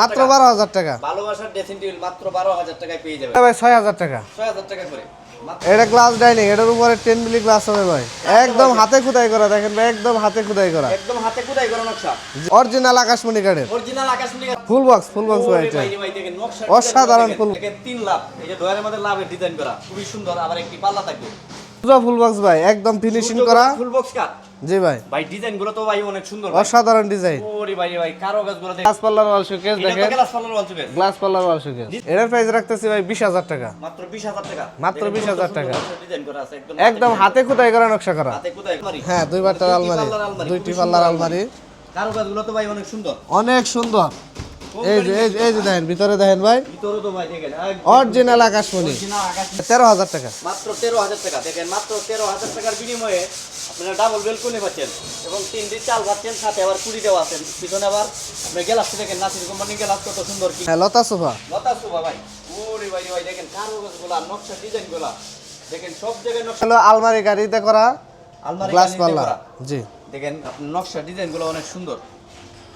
মাত্র। বারো হাজার টাকা। ভালোবাসার ড্রেসিং টেবিল মাত্র বারো হাজার টাকায় পেয়ে যাবে ভাই ছয় হাজার টাকা। ছয় হাজার টাকা করে। এটা গ্লাস ডাইনিং এটার উপরে টেন মিলি গ্লাস হবে ভাই। একদম হাতে খুদাই করা দেখেন ভাই একদম হাতে খুদাই করা। একদম হাতে কুদাই করা নকশা। অরিজিনাল আকাশমণি কাঠের। অরিজিনাল আকাশমণি ফুল বক্স ফুল বক্স ভাই এটা। অসাধারণ ফুল। দেখেন তিন লাভ। এই যে ডয়ারের মধ্যে লাভের ডিজাইন করা। খুবই সুন্দর আবার একটি পাল্লা থাকবে। পুরো ফুল বক্স ভাই একদম ফিনিশিং করা। ফুল বক্স কাট জি ভাই। ভাই ডিজাইনগুলো তো ভাই অনেক সুন্দর অসাধারণ ডিজাইন। ওরে ভাই ভাই কারও গাছগুলো গ্লাস পাল্লার ওয়াল শোকেস দেখেন। গ্লাস পাল্লার ওয়াল চুকে গ্লাস পাল্লার ওয়াল শোকেস। এটার প্রাইস রাখতেছি ভাই বিশ হাজার টাকা। মাত্র 20000 টাকা। মাত্র 20,000 টাকা। ডিজাইন করা আছে একদম একদম হাতে খুদাই করা নকশা করা। হাতে মারি হ্যাঁ দুই দুইটি আলমারি পাল্লার আলমারি, দুইটি পাল্লার আলমারি। কারও গাছগুলো তো ভাই অনেক সুন্দর। অনেক সুন্দর। এই যে এই যে- এই যে দেখেন ভিতরে দেখেন ভাই। ভিতরে তো ভাই দেখেন অরিজিনাল আকাশমণি। তেরো হাজার টাকা। মাত্র তেরো হাজার টাকা। দেখেন মাত্র তেরো হাজার টাকার বিনিময়ে আপনারা ডাবল বেলকনি পাচ্ছেন এবং তিনটি চাল পাচ্ছেন সাথে আবার কুড়ি দেওয়া আছেন পিছনে আবার আপনি গ্লাসটি দেখেন নাসির কোম্পানি গ্লাস কত সুন্দর কি। হ্যাঁ লতা সোফা। লতা শোভা ভাই। ওরে ভাই ভাই দেখেন কারুকাজগুলা নকশা ডিজাইনগুলা। দেখেন সব জায়গায় নকশা। হলো আলমারি গাড়িতে করা আলমারি গ্লাস পাল্লা। জি। দেখেন নকশা ডিজাইনগুলো অনেক সুন্দর।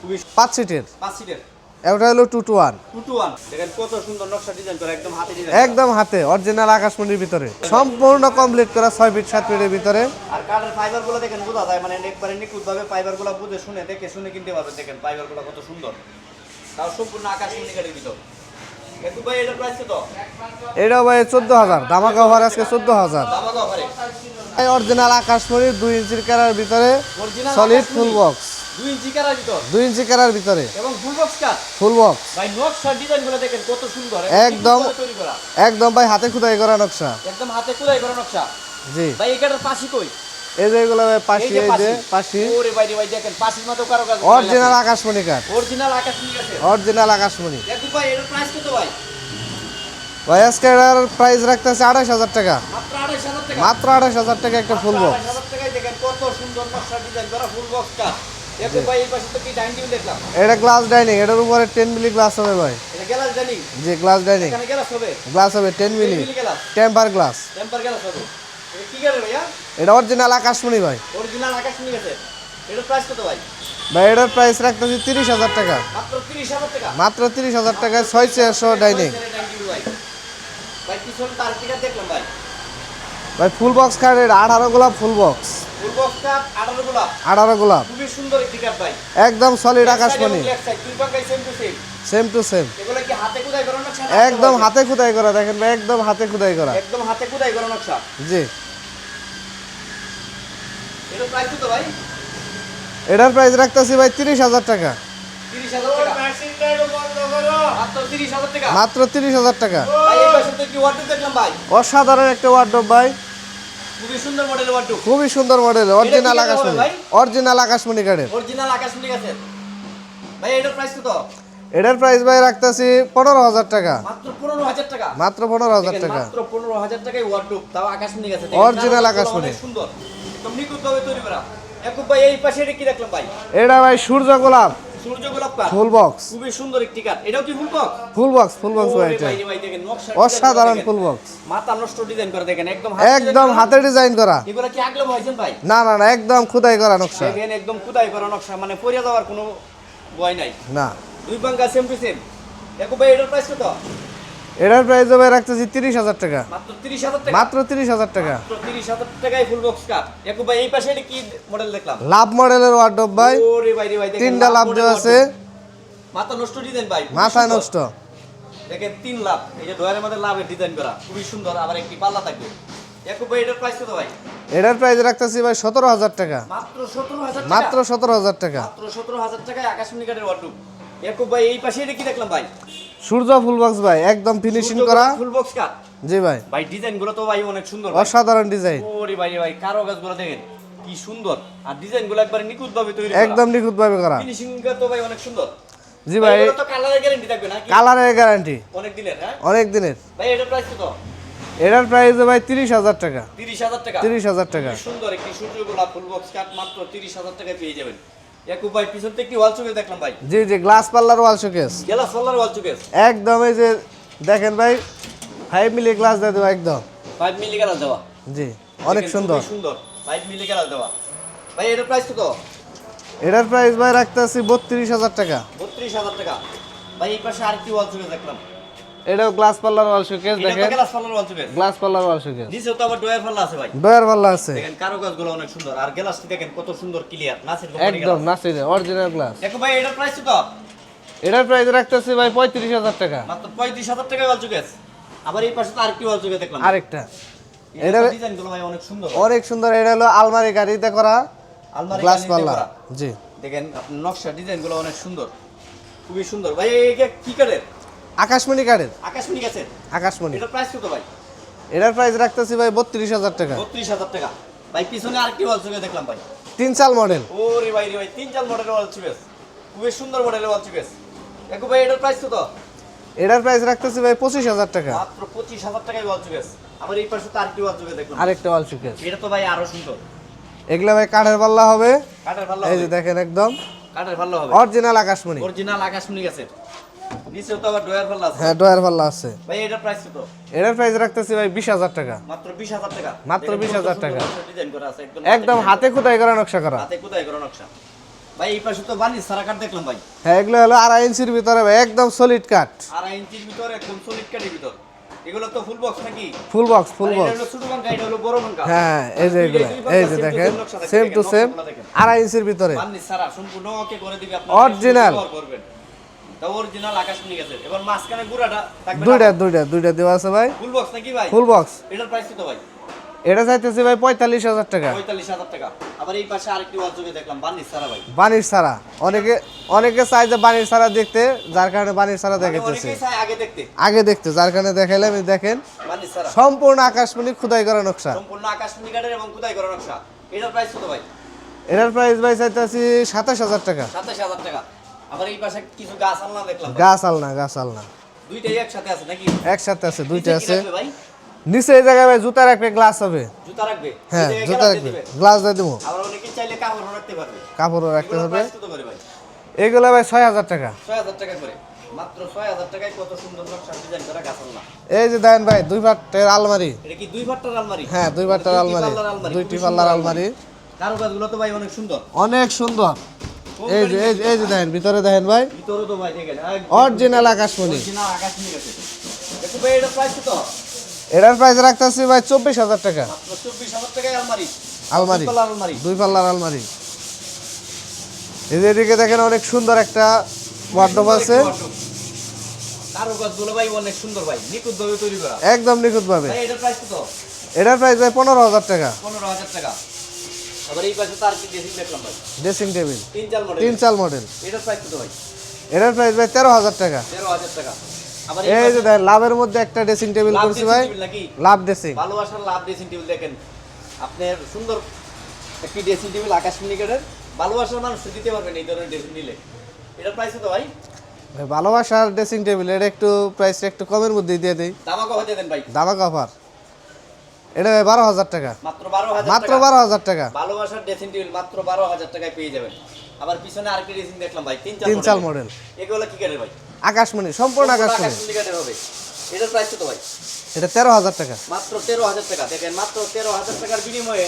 খুবই পাঁচ সিটের। পাঁচ সিটের। এটা হলো টু টু ওয়ান একদম হাতে অরিজিনাল আকাশমণির ভিতরে। সম্পূর্ণ কমপ্লিট করা ছয় ফিট সাত ফিটের ভিতরে। আর কাঠের ফাইবার দেখেন বোঝা যায় মানে একবারে নিখুঁত ভাবে ফাইবার বুঝে শুনে দেখে শুনে কিনতে পারবেন। দেখেন ফাইবার কত সুন্দর। তাও সম্পূর্ণ আকাশ ইন্ডিকেটের ভিতর। এটা ভাই চোদ্দ হাজার। দামাকা আজকে চোদ্দ হাজার। অরিজিনাল আকাশমণির দুই ইঞ্চির কেরার ভিতরে সলিড ফুল বক্স দুই ইঞ্চি কারার ভিতর। দুই ইঞ্চি কেরার ভিতরে। এবং ফুল বক্স কাট ফুল বক্স ভাই নকশা ডিজাইন দেখেন কত সুন্দর একদম। একদম ভাই হাতে খুদাই করা নকশা। একদম হাতে কুলাই করা নকশা। জি। ভাই এটার পাশি কই? এই যে এগুলো ভাই পাশি এই যে পাশি। পাশি। ওরে ভাই রে ভাই দেখেন পাশির মতো কারও কাজ অরিজিনাল আকাশমণি কাঠ অরিজিনাল আকাশ ঠিক আছে। অরিজিনাল আকাশমণি। দেখো ভাই এটার প্রাইস কত ভাই? ভাই আজকে এটার প্রাইস রাখতেছে আঠাশ হাজার টাকা। মাত্র আড়াইশ হাজার টাকা। একটা ফুল বক্স আড়াইশ হাজার টাকায় দেখেন কত সুন্দর নকশা ডিজাইন করা ফুল বক্স কাট এটা গ্লাস ডাইনিং এটার উপরে টেন মিলি গ্লাস হবে ভাই। এটা গ্লাস ডাইনিং জি গ্লাস ডাইনিং গ্লাস হবে? Ten milli temper glass temper glass হবে। এটা কি গাড়ি ভাইয়া? এটা অরিজিনাল আকাশমণি ভাই। অরিজিনাল আকাশ নিয়ে গেছে এটার প্রাইস কত ভাই? ভাই এটার প্রাইস রাখতেছি তিরিশ হাজার টাকা। মাত্র তিরিশ হাজার টাকা? ছয় চেয়ারশো ডাইনিং ভাই। ফুল বক্স কার্ড এটা আঠারো গোলাপ ফুল বক্স আঠারো গোলাপ। খুবই সুন্দর একটি কাট ভাই। একদম সলিড আকাশমণি same to same same to same এগুলো কি হাতে কুদাই করা নকশা না একদম হাতে খুদাই করা দেখেন ভাই একদম হাতে খুদাই করা। একদম হাতে কুদাই করা নকশা জি। এটার প্রাইস কত ভাই? এটার প্রাইস রাখতেছি ভাই তিরিশ হাজার টাকা। মাত্র তিরিশ হাজার টাকা। অসাধারণ একটা ওয়ার্ডরোব ভাই। খুবই সুন্দর মডেল ওয়ার্ডরোব খুবই সুন্দর মডেল অরিজিনাল আকাশমণি অরিজিনাল আকাশমণি কার্ডের অরিজিনাল আকাশ ঠিক আছে ভাই এটার প্রাইস কত? এটার প্রাইস ভাই রাখতেছি পনেরো হাজার টাকা। মাত্র পনেরো হাজার টাকা? মাত্র পনেরো হাজার টাকা। মাত্র পনেরো হাজার টাকায় ওয়ার্ডরোব তাও আকাশ নিয়ে গেছে Original আকাশমণি। সুন্দর। একদম নিখুঁত ভাবে তৈরি করা। একুব ভাই এই পাশে এটা কি দেখলাম ভাই? এটা ভাই সূর্য গোলাপ। সূর্য গোলাপ কাঠ ফুল বক্স খুবই সুন্দর একটি কাঠ এটাও কি full box full box full box ভাই এটা। অসাধারণ ফুল বক্স মাথা নষ্ট ডিজাইন করে দেখেন একদম একদম হাতে ডিজাইন করা। এগুলো কি আগলে ভাইছেন ভাই? না না না একদম খুদাই করা নকশা। দেখেন একদম খুদাই করা নকশা মানে পরিয়া যাওয়ার কোনো ভয় নাই। না। দুই পাঙ্গা সেম টু সেম একুব ভাই এটার প্রাইস কত? এটার প্রাইস ভাই রাখতেছি তিরিশ হাজার টাকা। মাত্র তিরিশ হাজার টাকা? টাকায় ফুল বক্স একুব ভাই এই পাশে কি মডেল দেখলাম? লাভ মডেলের ওয়ার্ডরোব ভাই। তিনটা লাভ দেওয়া আছে। মাথা নষ্ট ডিজাইন ভাই মাথা নষ্ট। দেখেন তিন লাভ। এই যে ডয়ারের মধ্যে লাভের ডিজাইন করা খুবই সুন্দর আবার একটি পাল্লা থাকবে। একুব ভাই এটার প্রাইস কত ভাই? এটার প্রাইস রাখতেছি ভাই সতেরো হাজার টাকা। মাত্র সতেরো হাজার মাত্র সতেরো হাজার টাকা। মাত্র সতেরো হাজার টাকায় আকাশমণি কাঠের ওয়ার্ডরোব একুব ভাই এই পাশে এটা কি দেখলাম ভাই? সূর্য ফুল বক্স ভাই একদম ফিনিশিং করা। ফুল বক্স জি ভাই। ভাই ডিজাইনগুলো তো ভাই অনেক সুন্দর। অসাধারণ ডিজাইন ওরে ভাই ভাই কারও গাছগুলো দেখেন কি সুন্দর। আর ডিজাইনগুলো একবারে নিখুঁত ভাবে তৈরি একদম নিখুঁত ভাবে করা। ফিনিশিং তো ভাই অনেক সুন্দর। জি ভাই এগুলো তো কালারের গ্যারান্টি থাকবে না কালারের গ্যারান্টি অনেক দিনের হ্যাঁ? অনেক দিনের। ভাই এটার প্রাইস কত? এটার প্রাইস ভাই তিরিশ হাজার টাকা। তিরিশ হাজার টাকা। তিরিশ হাজার টাকা। সুন্দর একটি সূর্য গোলাপ ফুল বক্স কাট মাত্র তিরিশ হাজার টাকায় পেয়ে যাবেন। একু ভাই পিছন থেকে একটি ওয়াল চুকে দেখলাম ভাই? জি জি গ্লাস পাল্লার ওয়াল শোকেস গেলা সোলার ওয়াল চুকে একদম এই যে দেখেন ভাই ফাইভ মিলি গ্লাস দেবো একদম। ফাইভ মিলি গ্যালাস দেওয়া। জি অনেক সুন্দর। সুন্দর। ফাইভ মিলি গ্যালাস দেওয়া। ভাই এটার প্রাইস কত? এটার প্রাইস ভাই রাখতেছি বত্রিশ হাজার টাকা। বত্রিশ হাজার টাকা। ভাই এই পাশে আরেকটি ওয়াল চুকে দেখলাম। এটাও গ্লাস পাল্লার ওয়াল শোকেস এটা দেখেন। গ্লাস পাল্লার ওয়াল চুকে গ্লাস পাল্লার ওয়াল শোকেস নিচেও তো আবার ডয়ার পাল্লা আছে ভাই। ডয়ার পাল্লা আছে। দেখেন কারুকাজগুলো অনেক সুন্দর। আর গ্লাসটি দেখেন কত সুন্দর ক্লিয়ার নাসির একদম নাসির অরিজিনাল গ্লাস দেখো ভাই এটার প্রাইস তো এটার প্রাইস রাখতেছি ভাই পঁয়ত্রিশ হাজার টাকা। মাত্র পঁয়ত্রিশ হাজার টাকা ওয়াল চুকে আবার এই পাশে তো আরেকটি ওয়াল চুকে দেখলাম। আরেকটা। এটা এটা- ডিজাইনগুলো ভাই অনেক সুন্দর। অনেক সুন্দর এটা হলো আলমারি গাড়িতে করা আলমারি গ্লাস পাল্লা। জি। দেখেন আপনার নকশা ডিজাইনগুলো অনেক সুন্দর। খুবই সুন্দর। ভাই এইটা কি কাঠের আকাশমণি কাঠের আকাশমণি গেছে আকাশমণি। এটার প্রাইস কত ভাই? এটার প্রাইস রাখতেছি ভাই বত্রিশ হাজার টাকা। বত্রিশ হাজার টাকা। ভাই পিছনে আরেকটি ওয়াল চুকে দেখলাম ভাই। তিন চাল মডেল ওরে ভাই রে ভাই তিন চার মডেলের ওয়াল চুকেস খুবই সুন্দর মডেলের ওয়াল চুকেস দেখো ভাই এটার প্রাইস কত? এটার প্রাইস রাখতেছি ভাই পঁচিশ হাজার টাকা। মাত্র পঁচিশ হাজার টাকায় ওয়াল চুকেস আবার এই পাশে তো আরেকটি ওয়াল চুকে দেখলাম। আরেকটা ওয়াল শোকেস এটা তো ভাই আরও সুন্দর। এগুলা ভাই কাঠের পাল্লা হবে। কাঠের ভালো এই যে দেখেন একদম। কাঠের ভালো হবে। অরিজিনাল আকাশমণি। অরিজিনাল আকাশমণি গেছে নিচেও তো আবার ডয়ার ভালো আছে। হ্যাঁ ডয়ার পাল্লা আছে। ভাই এটার প্রাইস কত? এটার প্রাইস রাখতেছি ভাই বিশ হাজার টাকা। মাত্র টাকা। মাত্র 20,000 টাকা। ডিজাইন করা আছে একদম একদম হাতে খুদাই করা নকশা করা। হাতে কোথায় করা নকশা। ভাই এই পাশে তো বানিশ সারা কাঠ দেখলাম ভাই। হ্যাঁ এগুলো হলো আড়াই ইঞ্চির ভিতরে ভাই একদম সলিড কাঠ। আড়াই ইঞ্চির ভিতর একদম সলিড কাঠের ভিতর। এগুলো তো ফুল বক্স নাকি? ফুল বক্স ফুল বক্স ছোট বাঙ্কা এটা হলো বড় বাঙ্কা হ্যাঁ এই যে এগুলো এই যে দেখেন সেম টু সেম আড়াই ইঞ্চির ভিতরে। বানিশ সারা সম্পূর্ণ ওকে করে দিবে আপনি Original। করবেন। তা অরিজিনাল আকাশমণি গেছে। এবার মাঝখানে গুড়াটা থাকবে দুইটা দুইটা দুইটা দেওয়া আছে ভাই। ফুল বক্স নাকি ভাই? ফুল বক্স এটার প্রাইস কত ভাই? এটা চাইতেছি ভাই পঁয়তাল্লিশ হাজার টাকা। পঁয়তাল্লিশ হাজার টাকা। আবার এই পাশে আরেকটি ওয়াল দেখলাম বানিশ সারা ভাই। বানির ছাড়া। অনেকে অনেকে চাই যে বানির ছাড়া দেখতে যার কারণে বানির মানে দেখাইতেছে আগে দেখতে। আগে দেখতে যার কারণে দেখাইলাম দেখেন। সম্পূর্ণ আকাশমণি খুদাই করা নকশা। সম্পূর্ণ আকাশমণি কাঠের এবং কোথায় করা নকশা। এটার প্রাইস কত ভাই? এটার প্রাইস ভাই চাইতেছি সাতাশ হাজার টাকা। সাতাশ হাজার টাকা। আবার এই পাশে কিছু গাছ আনলাম দেখলাম। গাছ আলনা গাছ আলনা। দুইটাই একসাথে আছে নাকি? একসাথে আছে দুইটা আছে। ভাই? নিচে এই জায়গায় ভাই জুতা রাখবে গ্লাস হবে। জুতা রাখবে? হ্যাঁ জুতা রাখবে গ্লাস দিয়ে দেবো। আবার অনেকে চাইলে কাপড় রাখতে পারবে। কাপড়ও রাখতে এগুলো ভাই। ছয় হাজার টাকা। ছয় হাজার টাকা করে। মাত্র ছয় হাজার টাকায় কত সুন্দর নকশা ডিজাইন করা গাছ আনলাম এই যে দেখেন ভাই দুই পাটের আলমারি। এটা কি দুই ভাট্টার আলমারি? হ্যাঁ দুই দুইটি আলমারি। দুইটি পাল্লার আলমারি। কারুকাজগুলো তো ভাই অনেক সুন্দর। অনেক সুন্দর। এই যে এই যে- এই যে দেখেন ভিতরে দেখেন ভাই। ভিতরে তো ভাই দেখেন অরিজিনাল আকাশমণি। অরিজিনাল আকাশ গেছে দেখো ভাই এটা প্রাইস কত? এটার প্রাইস রাখতেছি ভাই চব্বিশ হাজার টাকা। চব্বিশ হাজার টাকায় আলমারি। আলমারি। দুই পাল্লার আলমারি। এই যে এদিকে দেখেন অনেক সুন্দর একটা ওয়ার্ডরোব আছে। একদম নিখুঁত ভাবে এটার প্রাইস ভাই পনেরো হাজার টাকা। পনেরো হাজার টাকা। আবার এই পাশে তার কি ড্রেসিং দেখলাম ভাই? ড্রেসিং টেবিল তিন চাল মডেল তিন চাল মডেল এটার প্রাইস কত ভাই? এটার প্রাইস ভাই তেরো হাজার টাকা। তেরো হাজার টাকা। এই যে দেখেন লাভের মধ্যে একটা ড্রেসিং টেবিল করছি ভাই। লাভ ড্রেসিং ভালোবাসার লাভ ড্রেসিং টেবিল দেখেন। আপনার সুন্দর একটি ড্রেসিং টেবিল আকাশ মিনিকেটের ভালোবাসার মানুষ দিতে পারবেন এই ধরনের ড্রেসিং নিলে। এটার প্রাইস কত ভাই? ভালোবাসার ড্রেসিং টেবিল এটা একটু প্রাইস একটু কমের মধ্যে দিয়ে দিই। দামা কত দেন ভাই। দামা কভার এটা বারো হাজার টাকা। মাত্র বারো হাজার মাত্র টাকা। বারো হাজার টাকা। ভালোবাসার ড্রেসিং টেবিল মাত্র বারো হাজার টাকায় পেয়ে যাবেন। আবার পিছনে আরেকটি ড্রেসিং দেখলাম ভাই তিন চাল মডেল এগুলো কি কাঠের ভাই? আকাশমণি সম্পূর্ণ আকাশমণি। হবে। এটার প্রাইস কত ভাই? এটা তেরো হাজার টাকা। মাত্র তেরো হাজার টাকা। দেখেন মাত্র তেরো হাজার টাকার বিনিময়ে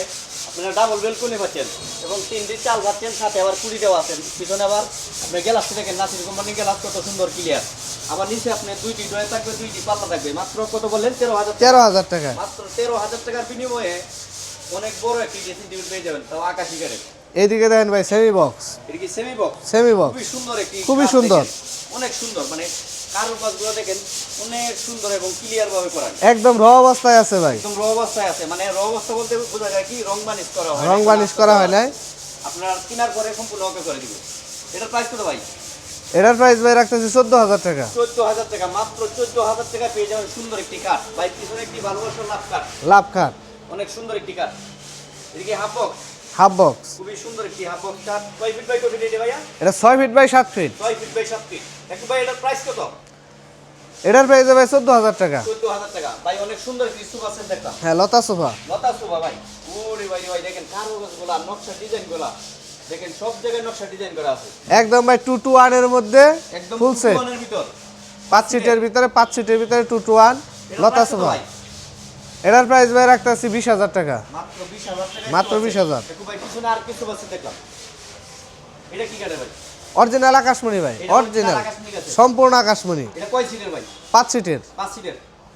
আপনারা ডাবল বেলকনি পাচ্ছেন এবং তিনটি চাল পাচ্ছেন সাথে আবার কুড়ি দেওয়া আছেন। পিছনে আবার আপনি গ্লাসটি দেখেন নাসির কোম্পানি গ্লাস কত সুন্দর ক্লিয়ার আবার নিচে আপনি দুইটি ডয়ে থাকবে দুইটি পাল্লা থাকবে। মাত্র কত বললেন? তেরো হাজার তেরো হাজার টাকা। মাত্র তেরো হাজার টাকার বিনিময়ে অনেক বড় একটি ড্রেসিং টেবিল পেয়ে যাবেন তাও আকাশি কাঠের এইদিকে দেখেন ভাই সেমি বক্স এটা কি সেমি বক্স সেমি বক্স খুবই সুন্দর একটি খুবই সুন্দর। অনেক সুন্দর মানে কারুকাজগুলো দেখেন অনেক সুন্দর এবং ক্লিয়ার ভাবে করা। একদম র অবস্থায় আছে ভাই। একদম র অবস্থায় আছে মানে র অবস্থা বলতে বোঝা যায় কি রং বানিশ করা হয় রং বানিশ করা হয় নাই। আপনার কেনার পরে সম্পূর্ণ ওকে করে দিবে। এটার প্রাইস কত ভাই? এটার প্রাইস ভাই রাখতেছি চোদ্দ হাজার টাকা। চোদ্দ হাজার টাকা মাত্র চোদ্দ হাজার টাকা পেয়ে যাবেন সুন্দর একটি কাঠ ভাই পিছনে একটি ভালোবাসার লাভ কাঠ লাভ খাট অনেক সুন্দর একটি কাঠ। এদিকে হাফ বক্স হাফ বক্স খুবই সুন্দর একটি হাফ বক্স কাঠ। কয় ফিট বাই কয় ফিট এটা ভাইয়া? এটা ছয় ফিট বাই সাত ফিট ছয় ফিট বাই সাত ফিট একটু ভাই এটার প্রাইস কত? এটার প্রাইস ভাই চোদ্দ হাজার টাকা। চোদ্দ হাজার টাকা। ভাই অনেক সুন্দর একটি সুপার সেট দেখলাম। হ্যাঁ লতা সোফা। লতা শোভা ভাই। ওরে ভাই ভাই দেখেন কারুকাজগুলা নকশা ডিজাইনগুলা দেখেন সব জায়গায় নকশা ডিজাইন করা আছে। একদম ভাই টু টু ওয়ানের মধ্যে একদম ফুল সেট পাঁচ সিটের ভিতরে পাঁচ সিটের ভিতরে টু টু ওয়ান লতা সোফা। ভাই? এটার প্রাইস ভাই রাখতেছি বিশ হাজার টাকা। মাত্র বিশ হাজার টাকা মাত্র 20,000 দেখো ভাই পিছনে আর কিছু বাসে দেখলাম। এটা কি কাটে ভাই? অরিজিনাল আকাশমণি ভাই অরিজিনাল। সম্পূর্ণ আকাশমণি। এটা পাঁচ সিটের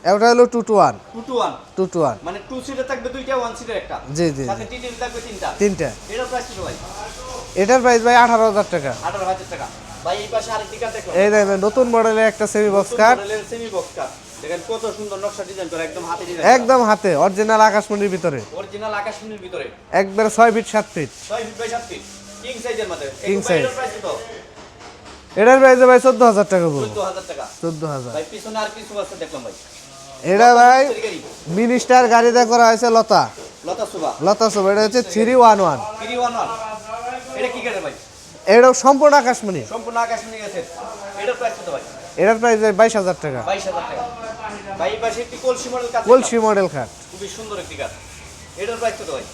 ওটা হলো two two one two two one two two one মানে টু সিটের থাকবে দুইটা ওয়ান সিটের একটা। জি জি থাকবে তিনটা। তিনটা। এটার প্রাইস ভাই? এটার প্রাইস ভাই আঠারো হাজার টাকা। আঠারো হাজার টাকা। ভাই এই পাশে আরেকটি কাঠ দেখলাম। এই দেখবেন নতুন মডেলের একটা semi box cut semi box কাঠ দেখেন কত সুন্দর নকশা ডিজাইন করে একদম হাতে ডিজাইন একদম হাতে অরিজিনাল আকাশমণির ভিতরে। অরিজিনাল আকাশমণির ভিতরে। একবারে ছয় ফিট সাত ফিট ছয় ফিট বাই সাত ফিট কিং সাইজের মধ্যে। প্রাইস কত? এটার প্রাইস ভাই চোদ্দ হাজার টাকা পড়বে চোদ্দ হাজার টাকা। চোদ্দ হাজার ভাই পিছনে আর কিছু আছে দেখলাম ভাই। এটা ভাই মিনিস্টার গাড়িতে করা হয়েছে লতা। লতা সুবা লতা সব এটা হচ্ছে three one one three one one এটা কি ভাই? এটাও সম্পূর্ণ আকাশমণি। সম্পূর্ণ আকাশমণি গেছে এটার প্রাইস কত ভাই? এটার প্রাইস ভাই বাইশ হাজার টাকা। বাইশ হাজার টাকা। ভাই এই পাশে একটি কলসি মডেল কাঠ কলসি মডেল খাট। খুবই সুন্দর একটি কাঠ এটার প্রাইস কত ভাই?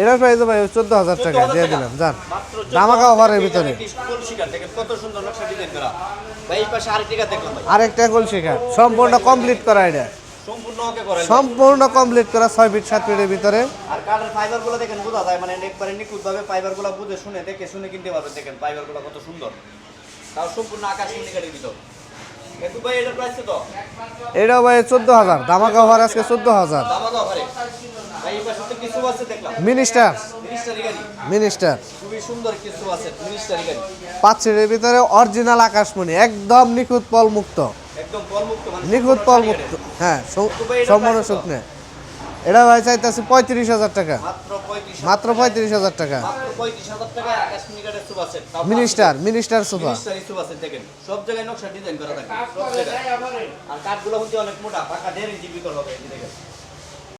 এটার প্রাইস ভাই চোদ্দ হাজার টাকা 14,000 দিয়ে। দিলাম যান। ধামাকা অফারের ভিতরে। একটি কলসি কাঠ দেখেন কত সুন্দর নকশা ডিজাইন করা। ভাই পাশে আরেকটি কাঠ দেখলাম ভাই। আরেকটা কলসি খাট সম্পূর্ণ কমপ্লিট করা এটা। সম্পূর্ণ সম্পূর্ণ কমপ্লিট করা ছয় ফিট সাত ফিটের ভিতরে। আর কাঠের ফাইবারগুলো দেখেন বোঝা যায় মানে একবারে নিখুঁত ভাবে ফাইবারগুলো বুঝে শুনে দেখে শুনে কিনতে পারবেন। দেখেন ফাইবারগুলো কত সুন্দর। তাও সম্পূর্ণ আকাশ ভিতর। একটু ভাই চোদ্দ হাজার দামাকা অফার আজকে চোদ্দ হাজার মিনিস্টার মিনিস্টার পাঁচ সিটের ভিতরে অরিজিনাল আকাশমণি একদম নিখুঁত পল মুক্ত মানে নিখুঁত পল মুক্ত হ্যাঁ সম্মান সুখ শুকনে এটা ভাই চাইতেছি পঁয়ত্রিশ হাজার টাকা। মাত্র পঁয়ত্রিশ হাজার টাকা। মিনিস্টার মিনিস্টার সোফা সব জায়গায় নকশা ডিজাইন করা থাকে আর কাঠগুলো অনেক মোটা পাকা দেড় ইঞ্চি বিকল হবে দেখেন।